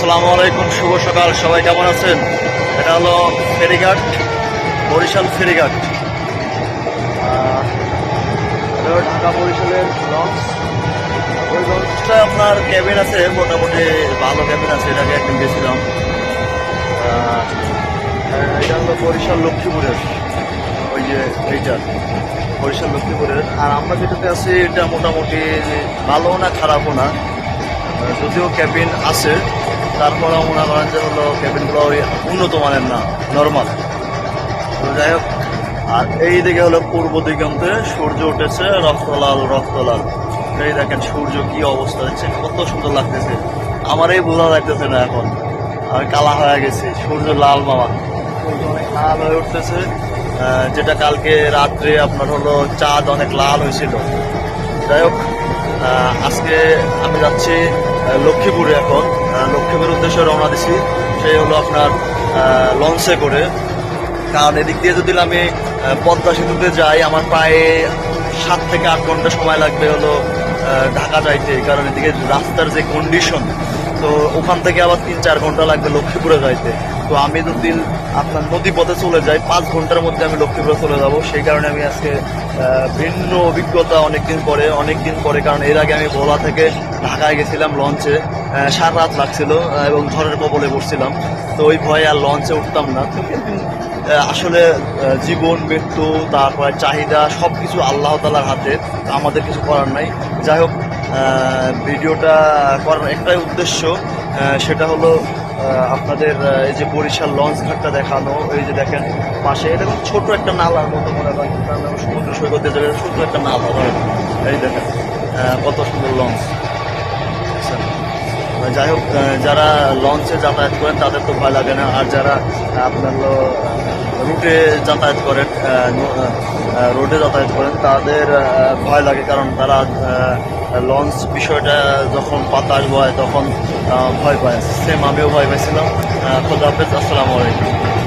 আসসালামু আলাইকুম, শুভ সকাল। সবাই কেমন আছেন? এটা হলো ফেরিঘাট, বরিশাল ফেরিঘাট। ঢাকা বরিশালের লঞ্চ। ওই লঞ্চটা আপনার ক্যাবিন আছে, মোটামুটি ভালো ক্যাবিন আছে, এটাকে একদিন গেছিলাম। এটা হলো বরিশাল লক্ষ্মীপুরের, ওই যে এইটা, বরিশাল লক্ষ্মীপুরের। আর আমরা যেটাতে আছি, এটা মোটামুটি ভালো না খারাপও না। যদিও ক্যাবিন আছে তারপরেও মনে করেন যে হলো ক্যাবিনগুলো ওই উন্নত মানের না নর্মাল তো যাই হোক, আর এই দিকে হলো পূর্ব দিগন্তে সূর্য উঠেছে, রক্তলাল রক্তলাল। এই দেখেন সূর্য কি অবস্থা হচ্ছে কত সুন্দর লাগতেছে। আমার এই বোঝা লাগতেছে না এখন। আর কালা হয়ে গেছে, সূর্য লাল মামা। অনেক লাল হয়ে উঠতেছে। যেটা কালকে রাত্রে আপনার হলো চাঁদ অনেক লাল হয়েছিল। যাই হোক আজকে আমি যাচ্ছি লক্ষ্মীপুরে এখন। লক্ষ্মীপুরের উদ্দেশ্যে রওনা দিছি। সেই হলো আপনার লঞ্চে করে। কারণ এদিক দিয়ে যদি আমি পদ্মা সেতুতে যাই, আমার প্রায় সাত থেকে আট ঘণ্টা সময় লাগবে হলো ঢাকা যাইতে। কারণ এদিকে রাস্তার যে কন্ডিশন তো ওখান থেকে আবার তিন চার ঘণ্টা লাগবে লক্ষ্মীপুরে যাইতে। তো আমি যদি আপনার নদী পথে চলে যাই পাঁচ ঘণ্টার মধ্যে আমি লক্ষ্মীপুরে চলে যাব। সেই কারণে আমি আজকে ভিন্ন অভিজ্ঞতা অনেকদিন পরে অনেকদিন পরে, কারণ এর আগে আমি ভোলা থেকে ঢাকায় গেছিলাম লঞ্চে সারা রাত লাগছিল এবং ঝড়ের কবলে বসছিলাম তো ওই ভয়ে আর লঞ্চে উঠতাম না। তো আসলে জীবন, মৃত্যু, তারপরে চাহিদা সব কিছু আল্লাহ তালার হাতে, আমাদের কিছু করার নাই। যাই হোক ভিডিওটা করার একটাই উদ্দেশ্য সেটা হলো আপনাদের এই যে বরিশাল লঞ্চ ঘাটটা দেখানো, এই যে দেখেন পাশে এরকম ছোট একটা নালার মতো মনে হয় সমুদ্র সৈকতে যাবে ছোট একটা নালা এই দেখেন কত সুন্দর লঞ্চ বুঝছেন? যাই হোক যারা লঞ্চে যাতায়াত করেন, তাদের তো ভয় লাগে না আর যারা আপনার রুটে যাতায়াত করেন রোডে যাতায়াত করেন, তাদের ভয় লাগে, কারণ তারা লঞ্চ বিষয়টা যখন বাতাস বয় তখন ভয় পায়। সেম আমিও ভয় পাইছিলাম। খোদা হাফেজ, আসসালামু আলাইকুম।